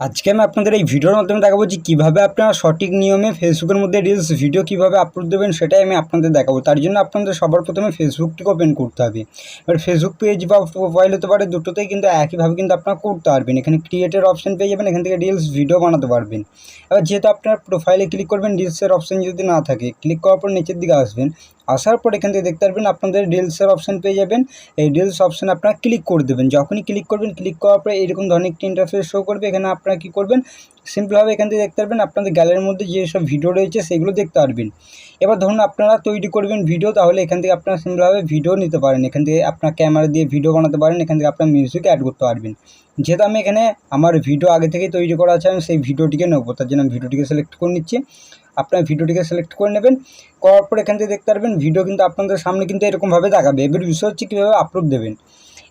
আজকে আমি আপনাদের এই ভিডিওর মাধ্যমে দেখাবো যে কীভাবে আপনারা সঠিক নিয়মে ফেসবুকের মধ্যে রিলস ভিডিও কীভাবে আপলোড দেবেন সেটাই আমি আপনাদের দেখাবো। তার জন্য আপনাদের সবার প্রথমে ফেসবুকটিকে ওপেন করতে হবে। এবার ফেসবুক পেজ বা প্রোফাইল হতে পারে দুটোতেই কিন্তু একইভাবে কিন্তু আপনারা করতে পারবেন। এখানে ক্রিয়েটের অপশন পেয়ে যাবেন, এখান থেকে রিলস ভিডিও বানাতে পারবেন। এবার যেহেতু আপনারা প্রোফাইলে ক্লিক করবেন রিলসের অপশন যদি না থাকে ক্লিক করার পর নিচের দিকে আসবেন। আসার পর এখান থেকে দেখতে পারবেন আপনাদের রিলসের অপশন পেয়ে যাবেন। এই রিলস অপশান আপনারা ক্লিক করে দেবেন। যখনই ক্লিক করবেন ক্লিক করার পরে এরকম ধরনের একটি ইন্টারফেস শো করবে। এখানে আপনারা কী করবেন? সিম্পলভাবে এখান থেকে দেখতে পারবেন আপনাদের গ্যালারির মধ্যে যেসব ভিডিও রয়েছে সেগুলো দেখতে পারবেন। এবার ধরুন আপনারা তৈরি করবেন ভিডিও তাহলে এখান থেকে আপনারা সিম্পলভাবে ভিডিও নিতে পারেন। এখান থেকে আপনার ক্যামেরা দিয়ে ভিডিও বানাতে পারেন। এখান থেকে আপনার মিউজিক অ্যাড করতে পারবেন। যেহেতু আমি এখানে আমার ভিডিও আগে থেকেই তৈরি করা আছে, আমি সেই ভিডিওটিকে নেব। তার জন্য আমি ভিডিওটিকে সিলেক্ট করে নিচ্ছি। আপনার ভিডিওটিকে সিলেক্ট করে নেবেন। করার পর এখান থেকে দেখতে পারবেন ভিডিও কিন্তু আপনাদের সামনে কিন্তু এরকমভাবে দেখাবে। এবার বিষয় হচ্ছে কীভাবে আপলোড দেবেন?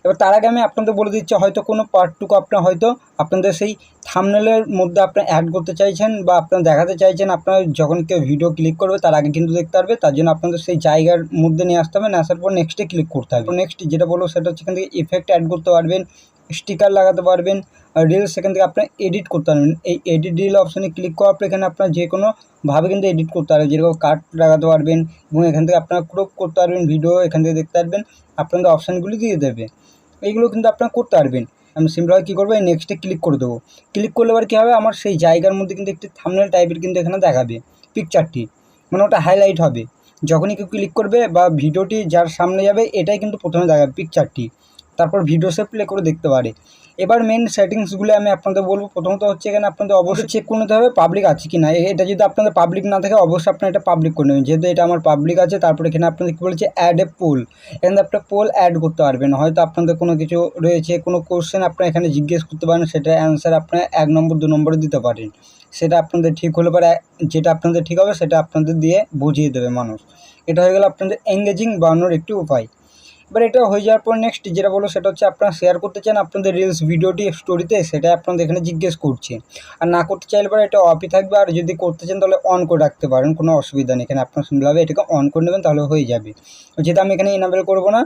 এবার তার আগে আমি আপনাদের বলে দিচ্ছি, হয়তো কোনো পার্টটুকু আপনার হয়তো আপনাদের সেই থামনেলের মধ্যে আপনার অ্যাড করতে চাইছেন বা আপনার দেখাতে চাইছেন, আপনার যখন কেউ ভিডিও ক্লিক করবে, তার আগে কিন্তু দেখতে পারবে। তার জন্য আপনাদের সেই জায়গার মধ্যে নিয়ে আসতে হবে, নিয়ে আসার পর নেক্সটে ক্লিক করতে হবে। নেক্সট যেটা বলব সেটা হচ্ছে এখান থেকে ইফেক্ট অ্যাড করতে পারবেন। স্টিকার লাগাতে পারবেন। রিলস সেখান থেকে আপনার এডিট করতে পারবেন। এই এডিট রিল অপশানে ক্লিক করার পর এখানে আপনার যে কোনোভাবে কিন্তু এডিট করতে পারবেন। যেরকম কাট লাগাতে পারবেন এবং এখান থেকে আপনার ক্রপ করতে পারবেন ভিডিও এখান থেকে দেখতে পারবেন। আপনাদের অপশানগুলি দিয়ে দেবে। এইগুলো কিন্তু আপনারা করতে পারবেন। আমি সিম্পলভাবে কী করব? এই নেক্সটে ক্লিক করে দেবো। ক্লিক করলে এবার কী হবে? আমার সেই জায়গার মধ্যে কিন্তু একটি থামনেল টাইপের কিন্তু এখানে দেখাবে পিকচারটি মানে ওটা হাইলাইট হবে। যখনই কেউ ক্লিক করবে বা ভিডিওটি যার সামনে যাবে, এটাই কিন্তু প্রথমে দেখাবে পিকচারটি তারপর ভিডিও সে প্লে করে দেখতে পারে। এবার মেন সেটিংসগুলো আমি আপনাদের বলব। প্রথমত হচ্ছে এখানে আপনাদের অবশ্যই চেক করে নিতে হবে পাবলিক আছে কি না এটা যদি আপনাদের পাবলিক না থাকে, অবশ্যই আপনার এটা পাবলিক করে নেবেন। যেহেতু এটা আমার পাবলিক আছে, তারপরে এখানে আপনাদের কী বলেছে অ্যাড এ পোল এখানে আপনার পোল অ্যাড করতে পারবেন। হয়তো আপনাদের কোনো কিছু রয়েছে, কোনো কোশ্চেন আপনারা এখানে জিজ্ঞেস করতে পারেন, সেটা অ্যান্সার আপনার এক নম্বর, দু নম্বরে দিতে পারেন। সেটা আপনাদের ঠিক হলে পরে যেটা আপনাদের ঠিক হবে, সেটা আপনাদের দিয়ে বুঝিয়ে দেবে মানুষ। এটা হয়ে গেল আপনাদের এঙ্গেজিং বানানোর একটি উপায়। এবার এটা হয়ে যাওয়ার পর নেক্সট যেটা বলো সেটা হচ্ছে আপনারা শেয়ার করতে চান আপনাদের রিলস ভিডিওটি স্টোরিতে সেটা আপনাদের এখানে জিজ্ঞেস করছে। আর না করতে চাইলে পরে এটা অফই থাকবে। আর যদি করতে চান তাহলে অন করে রাখতে পারেন, কোনো অসুবিধা নেই। এখানে আপনার সুন্দরভাবে এটাকে অন করে নেবেন, তাহলে হয়ে যাবে। যেটা আমি এখানে ইনাবেল করব না,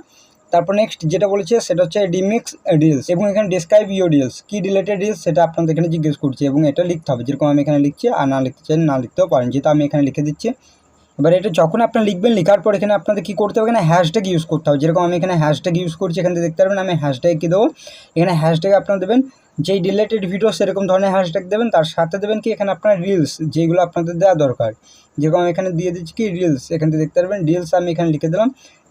তারপর নেক্সট যেটা বলেছে সেটা হচ্ছে ডিমিক্স রিলস এবং এখানে ডিসক্রাইব ইউর রিলস কী রিলেটেড রিলস সেটা আপনাদের এখানে জিজ্ঞেস করছে এবং এটা লিখতে হবে। যেরকম আমি এখানে লিখছি, আর না লিখতে চাই না লিখতেও পারেন। যেহেতু আমি এখানে লিখে দিচ্ছি এবার এটা যখন আপনারা লিখবেন, লেখার পর এখানে আপনাদের কী করতে হবে? এখানে হ্যাশট্যাগ ইউজ করতে হবে। যেরকম আমি এখানে হ্যাশট্যাগ ইউজ করছি, এখানে দেখতে পারবেন, আমি হ্যাশট্যাগ কী দেবো? এখানে হ্যাশট্যাগ আপনারা দেবেন, যেই রিলেটেড ভিডিও সেরকম ধরনের হ্যাশট্যাগ দেবেন, তার সাথে দেবেন কি? এখানে আপনার রিলস যেগুলো আপনাদের দেওয়া দরকার। যেরকম এখানে দিয়ে দিচ্ছি কি? রিলস এখান থেকে দেখতে পারবেন রিলস আমি এখানে লিখে দিলাম।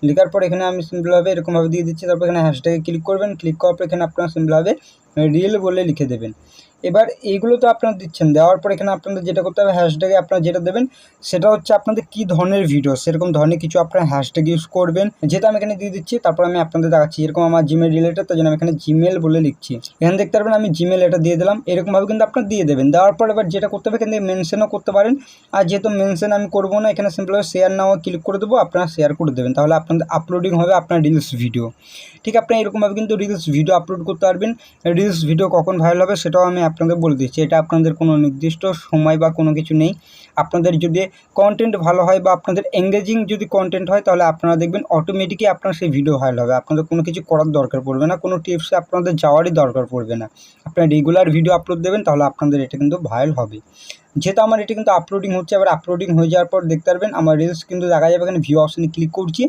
লেখার পর এখানে আমি সিম্পলভাবে এরকমভাবে দিয়ে দিচ্ছি, তারপর এখানে হ্যাশট্যাগে ক্লিক করবেন। ক্লিক করার পর এখানে আপনারা সিম্পলভাবে রিল বলে লিখে দেবেন। এবার এইগুলো তো আপনারা দিচ্ছেন, দেওয়ার পর এখানে আপনাদের যেটা করতে হবে হ্যাশট্যাগে আপনারা যেটা দেবেন, সেটা হচ্ছে আপনাদের কী ধরনের ভিডিও সেরকম ধরনের কিছু আপনারা হ্যাশট্যাগ ইউজ করবেন, যেটা আমি এখানে দিয়ে দিচ্ছি, তারপর আমি আপনাদের দেখাচ্ছি, এরকম আমার জিমেল রিলেটেড তার জন্য আমি এখানে জিমেল বলে লিখছি। এখানে দেখতে পারবেন আমি জিমেল এটা দিয়ে দিলাম, এরকমভাবে কিন্তু আপনারা দিয়ে দেবেন, দেওয়ার পর এবার যেটা করতে হবে, এখান মেনশনও করতে পারেন, আর যেহেতু মেনশন আমি করব না, এখানে সিম্পলভাবে শেয়ার নাও ক্লিক করে দেবো, আপনারা শেয়ার করে দেবেন, তাহলে আপনাদের আপলোডিং হবে আপনার রিলস ভিডিও ঠিক, আপনারা এরকমভাবে কিন্তু রিলস ভিডিও আপলোড করতে পারবেন রিলস ভিডিও কখন ভাইরাল হবে সেটাও আমি আপনাদের বলে দিচ্ছি, এটা আপনাদের কোনো নির্দিষ্ট সময় বা কোনো কিছু নেই। আপনাদের যদি কন্টেন্ট ভালো হয় বা আপনাদের এঙ্গেজিং যদি কন্টেন্ট হয়, তাহলে আপনারা দেখবেন অটোমেটিকই আপনার সেই ভিডিও ভাইরাল হবে। আপনাদের কোনো কিছু করার দরকার পড়বে না, কোনো টিপসে আপনাদের যাওয়ারই দরকার পড়বে না। আপনারা রেগুলার ভিডিও আপলোড দেবেন, তাহলে আপনাদের এটা কিন্তু ভাইরাল হবে। যেহেতু আমার এটি কিন্তু আপলোডিং হচ্ছে, এবার আপলোডিং হয়ে যাওয়ার পর দেখতে পারবেন, আমার রিলস কিন্তু দেখা যাবে এখানে ভিউ অপশানে ক্লিক করছি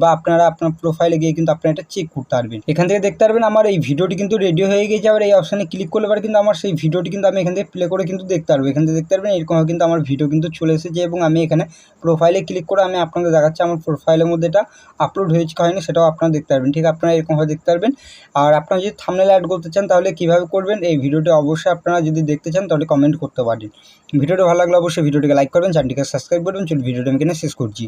বা আপনারা আপনার প্রোফাইলে গিয়ে কিন্তু আপনারা এটা চেক করতে পারবেন। এখান থেকে দেখতে পারবেন আমার এই ভিডিওটি কিন্তু রেডি হয়ে গেছে আবার এই অপশানে ক্লিক করলে পরে কিন্তু আমার সেই ভিডিওটি কিন্তু আমি এখান থেকে প্লে করে কিন্তু দেখতে পারব। এখান থেকে দেখতে পারবেন এরকমভাবে কিন্তু আমার ভিডিও কিন্তু চলে এসেছে এবং আমি এখানে প্রোফাইলে ক্লিক করে আমি আপনাদের দেখাচ্ছি, আমার প্রোফাইলের মধ্যে এটা আপলোড হয়েছে হয়নি সেটাও আপনারা দেখতে পারবেন। ঠিক আপনারা এরকমভাবে দেখতে পারবেন। আর আপনারা যদি থামনেল অ্যাড করতে চান তাহলে কীভাবে করবেন, এই ভিডিওটি অবশ্যই আপনারা যদি দেখতে চান তাহলে কমেন্ট করতে পারেন। ভিডিওটা ভালো লাগলে অবশ্যই ভিডিওটিকে লাইক করবেন চ্যানেলটিকে সাবস্ক্রাইব করবেন, চলুন ভিডিওটা আমি এখানে শেষ করছি।